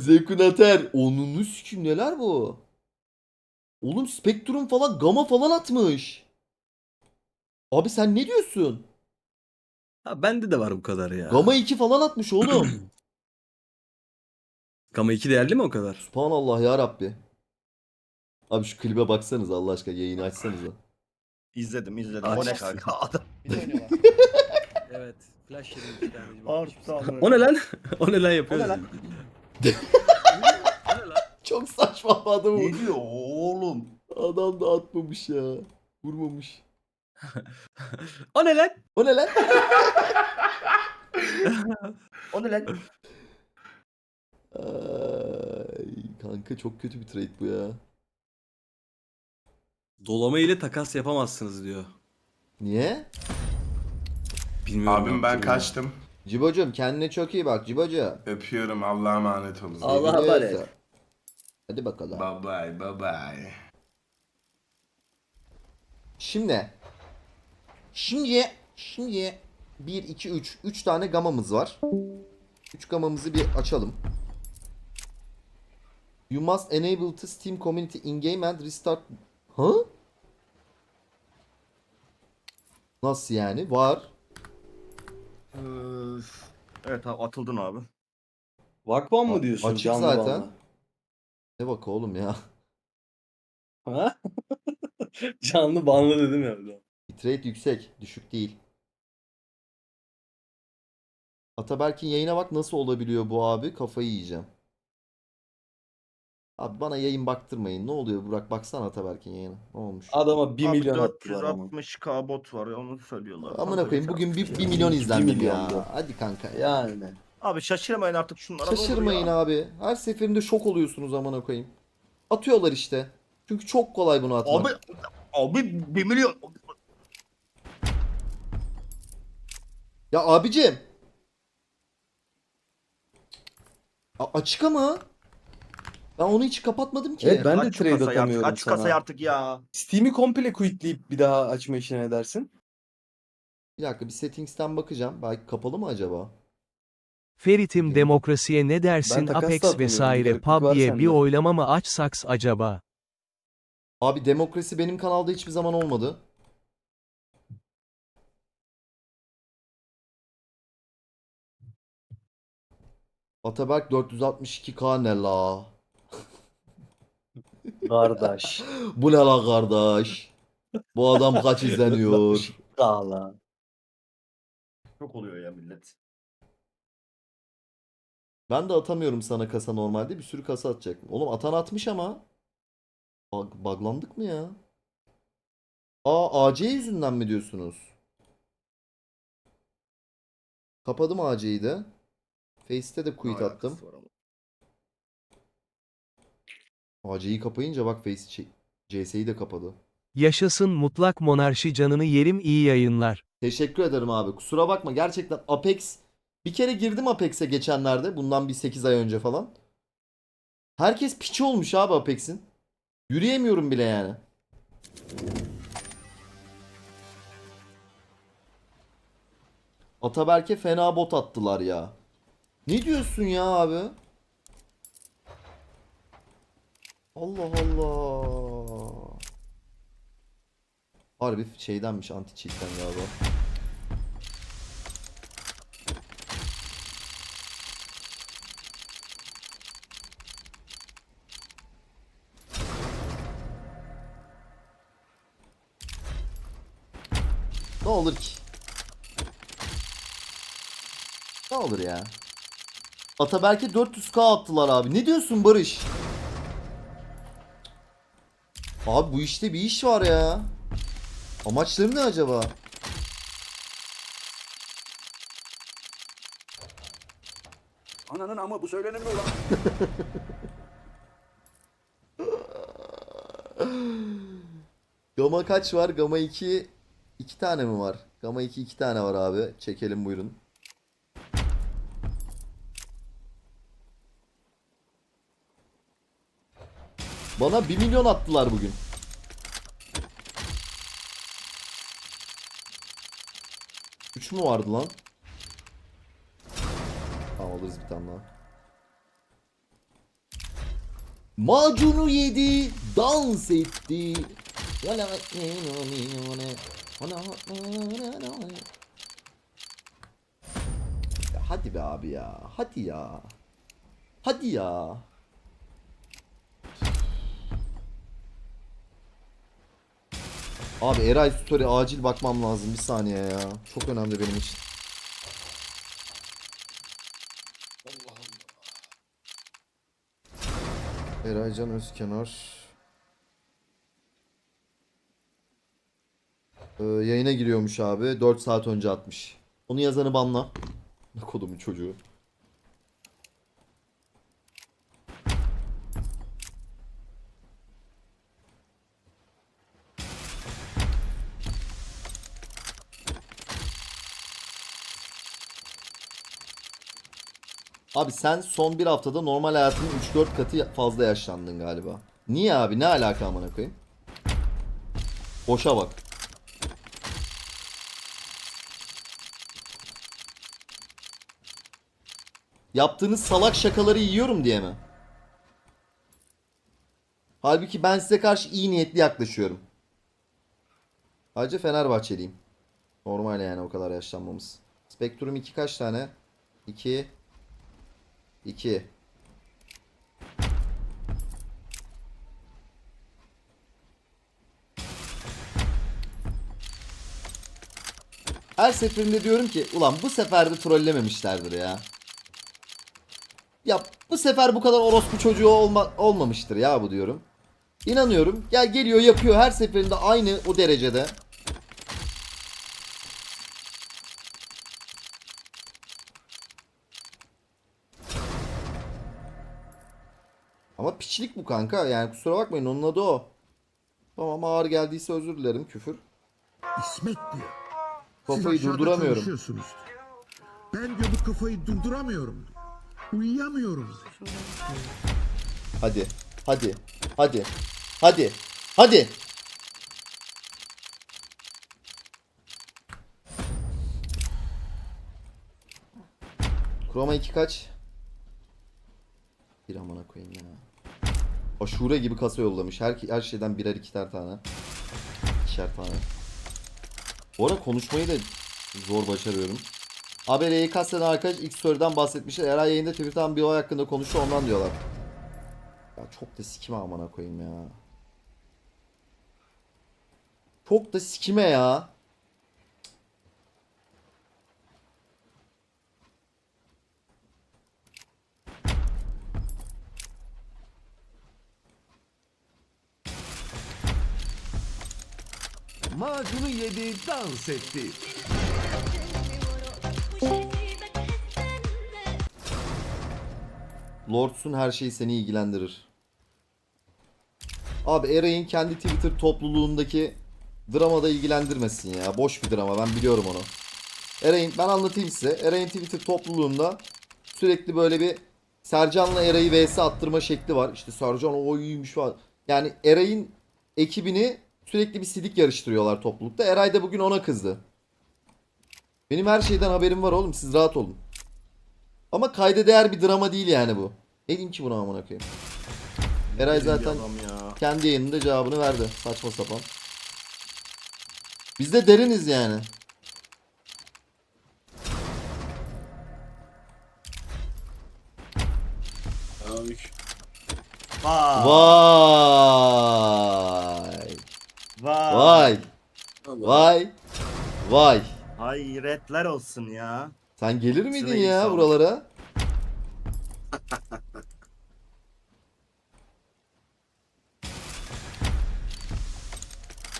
Zekunater. Onunu sikim neler bu? Oğlum Spectrum falan Gamma falan atmış. Abi sen ne diyorsun? Ha bende de var bu kadar ya. Gamma 2 falan atmış oğlum. Gamma 2 değerli mi o kadar? Subhanallah ya Rabbi. Abi şu klibe baksanız Allah aşkına yayını açsanıza. İzledim izledim. Aç. O ne kanka? Adam. Evet. Flash yedim O ne lan? o ne lan yapıyoruz? O ne lan? O ne lan? Çok saçma bir adam. Ne diyor oğlum? Adam da atmamış ya. Vurmamış. O ne lan? O ne lan? O ne lan? Ay, kanka çok kötü bir trade bu ya. Dolama ile takas yapamazsınız diyor. Niye? Bilmiyorum. Abim ben bilmiyorum. kaçtım. Cibocuğum kendine çok iyi bak Cibocuğum. Öpüyorum. Allah'a emanet olun. Allah Sevgili emanet. Yoksa. Hadi bakalım. Bye bye bye bye. Şimdi. Şimdi. Şimdi. 1, 2, 3. 3 tane gamamız var. 3 gamamızı bir açalım. You must enable to Steam community in-game and restart... Ha? Nasıl yani? Var. Evet abi atıldın abi. Vakvan A- mı diyorsun? açık canlı zaten. banlı? Ne bak oğlum ya. Ha? canlı banlı dedim ya. bir de. Bitrate yüksek. Düşük değil. Ataberk'in yayına bak nasıl olabiliyor bu abi. Kafayı yiyeceğim. Abi bana yayın baktırmayın. Ne oluyor Burak? Baksana Ataberk'in yayına. Ne olmuş? Adama 1 Abi milyon attılar ama. 460k bot var ya onu söylüyorlar. Amına koyayım bugün hafta 1 şey. milyon izlendim milyon ya. bu. Hadi kanka ya. Yani. Abi şaşırmayın artık şunlara ne olur Şaşırmayın ya. abi. Her seferinde şok oluyorsunuz amına koyayım. Atıyorlar işte. Çünkü çok kolay bunu atmak. Abi abi 1 milyon. Ya abicim. A- açık ama. Ben onu hiç kapatmadım ki. Evet, ben de Aç şu trade kasayı artık, atamıyorum Aç şu kasayı sana. artık ya. Steam'i komple quitleyip bir daha açma işine ne dersin? Bir dakika bir settings'ten bakacağım. Belki kapalı mı acaba? Feritim demokrasiye ne dersin takas da Apex atmıyorum, vesaire gariplik var bir sende. oylama mı açsaks acaba? Abi demokrasi benim kanalda hiçbir zaman olmadı. Ataberk 462k ne la? Kardeş. Bu ne la kardeş? Bu adam kaç izleniyor? Dağla. Çok oluyor ya millet. Ben de atamıyorum sana kasa normalde. Bir sürü kasa atacaktım. Oğlum atan atmış ama. Bug, buglandık mı ya? Aa AC yüzünden mi diyorsunuz? Kapadım AC'yi de. Face'te de quit Alakası attım. var ama. AC'yi kapayınca bak Face CS'yi de kapadı. Yaşasın mutlak monarşi canını yerim iyi yayınlar. Teşekkür ederim abi. Kusura bakma gerçekten Apex bir kere girdim Apex'e geçenlerde. Bundan bir 8 ay önce falan. Herkes piçi olmuş abi Apex'in. Yürüyemiyorum bile yani. Ataberk'e fena bot attılar ya. Ne diyorsun ya abi? Allah Allah. Harbi şeydenmiş anti cheat'ten galiba. Ne olur ki? Ne olur ya? Ataberk'e 400k attılar abi. Ne diyorsun Barış? Abi bu işte bir iş var ya. Amaçları ne acaba? Ananın ama bu söylenemiyor lan. Gama kaç var? Gama 2 2 tane mi var? Gama 2 2 tane var abi. Çekelim buyurun. Bana 1 milyon attılar bugün. Üç mü vardı lan? Tamam alırız bir tane daha. Macunu yedi, dans etti. Hadi be abi ya. Hadi ya. Hadi ya. Abi Eray Story acil bakmam lazım bir saniye ya. Çok önemli benim için. Eraycan Özkenar. Ee, yayına giriyormuş abi. 4 saat önce atmış. Onu yazanı banla. Ne kodumun çocuğu. Abi sen son bir haftada normal hayatının 3-4 katı fazla yaşlandın galiba. Niye abi? Ne alaka amına koyayım? Boşa bak. Yaptığınız salak şakaları yiyorum diye mi? Halbuki ben size karşı iyi niyetli yaklaşıyorum. Ayrıca Fenerbahçeliyim. Normal yani o kadar yaşlanmamız. Spektrum 2 kaç tane? 2 2 Her seferinde diyorum ki ulan bu sefer de trollememişlerdir ya. Ya bu sefer bu kadar orospu çocuğu olma, olmamıştır ya bu diyorum. İnanıyorum. Gel geliyor yapıyor her seferinde aynı o derecede. Ama piçlik bu kanka. Yani kusura bakmayın onun adı o. Tamam ağır geldiyse özür dilerim küfür. İsmet diyor. Siz Kafayı aşağıda durduramıyorum. Ben diyor bu kafayı durduramıyorum. Uyuyamıyorum. Hadi. Hadi. Hadi. Hadi. Hadi. Chroma 2 kaç? Bir amına koyayım ya. Aşure gibi kasa yollamış. Her, her şeyden birer ikişer tane. İkişer tane. Bu ara konuşmayı da zor başarıyorum. Abi RYKS'den arkadaş ilk sorudan bahsetmişler. Eray yayında Twitter'dan bir olay hakkında konuşuyor ondan diyorlar. Ya çok da sikime amına koyayım ya. Çok da sikime ya. Macunu yedi, dans etti. Lords'un her şeyi seni ilgilendirir. Abi Eray'in kendi Twitter topluluğundaki dramada ilgilendirmesin ya. Boş bir drama ben biliyorum onu. Eray'in ben anlatayım size. Eray'in Twitter topluluğunda sürekli böyle bir Sercan'la Eray'ı vs attırma şekli var. İşte Sercan o iyiymiş falan. Yani Eray'in ekibini sürekli bir sidik yarıştırıyorlar toplulukta. Eray da bugün ona kızdı. Benim her şeyden haberim var oğlum siz rahat olun. Ama kayda değer bir drama değil yani bu. Ne diyeyim ki buna amına koyayım. Eray zaten ya. kendi yayınında cevabını verdi. Saçma sapan. Biz de deriniz yani. Vay. Vay. Vay. Vay. Vay. Vay. Hayretler olsun ya. Sen gelir miydin Sırayı ya sağ ol. buralara?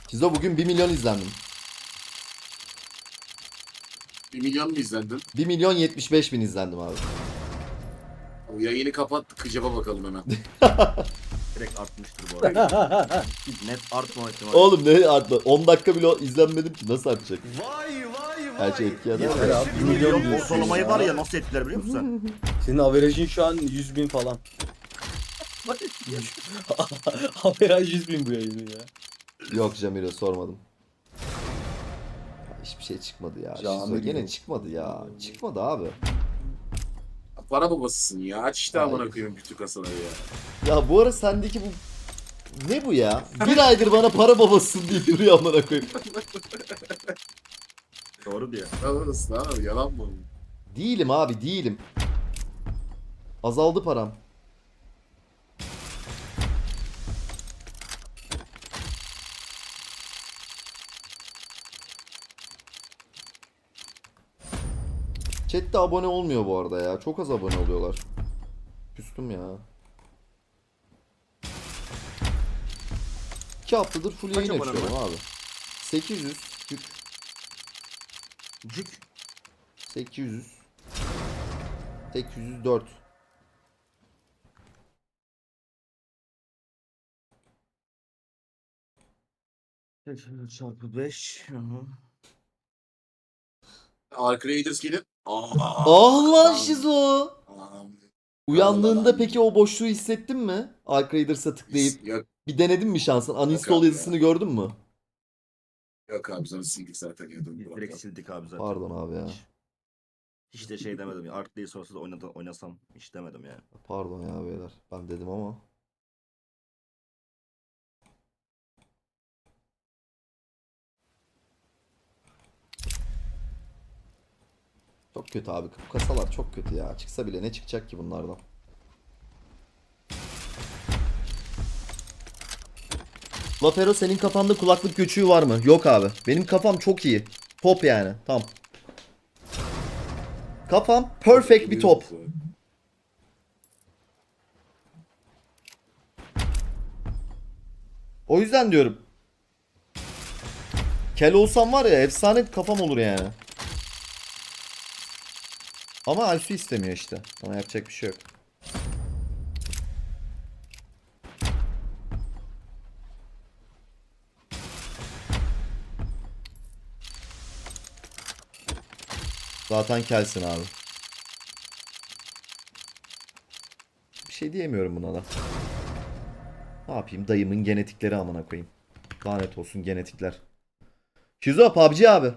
Kizo bugün 1 milyon izlendim. 1 milyon mu izlendin? 1 milyon 75 bin izlendim abi. O yayını kapat kıcaba bakalım hemen. Direkt artmıştır bu arada. Net artma ihtimali. Oğlum ne artma? 10 dakika bile izlenmedim ki nasıl artacak? Vay vay Her şey etki eder. Ya. bir milyon ortalamayı ya. var ya nasıl ettiler biliyor musun? Senin averajın şu an 100 bin falan. Averaj 100 bin bu yayının ya. Yok Jamil'e sormadım. Ya Hiçbir şey çıkmadı ya. Şizo gene çıkmadı ya. Çıkmadı abi. Para babasısın ya. Aç işte Hayır. amına koyayım bütün kasaları ya. Ya bu ara sendeki bu ne bu ya? Bir aydır bana para babasısın deyip duruyor amına koyayım. Doğru diyor. Yalan abi yalan mı? Değilim abi değilim. Azaldı param. Chat'te abone olmuyor bu arada ya. Çok az abone oluyorlar. Küstüm ya. İki haftadır full Kaç yayın abone açıyorum abi. 800 yük. Cük. 800 804 Çarpı 5. Ark Raiders gelin. Ah lan Şizo. Uyandığında peki o boşluğu hissettin mi? Ark Raiders'a tıklayıp Yok, bir denedin mi şansın? Uninstall abi ya. yazısını gördün mü? yok abi sonra sildik zaten yedim. Direkt sildik abi zaten. Pardon abi ya. Hiç de şey demedim ya. Art değil sonrası da oynadı, oynasam hiç demedim yani. Pardon ya beyler. Ben dedim ama. Çok kötü abi. Bu kasalar çok kötü ya. Çıksa bile ne çıkacak ki bunlardan? Lafero senin kafanda kulaklık göçüğü var mı? Yok abi. Benim kafam çok iyi. Top yani. Tam. Kafam perfect bir top. O yüzden diyorum. Kel olsam var ya efsane kafam olur yani. Ama Aysu istemiyor işte. Ona yapacak bir şey yok. Zaten kelsin abi. Bir şey diyemiyorum buna da. Ne yapayım dayımın genetikleri amına koyayım. Lanet olsun genetikler. Şizo PUBG abi.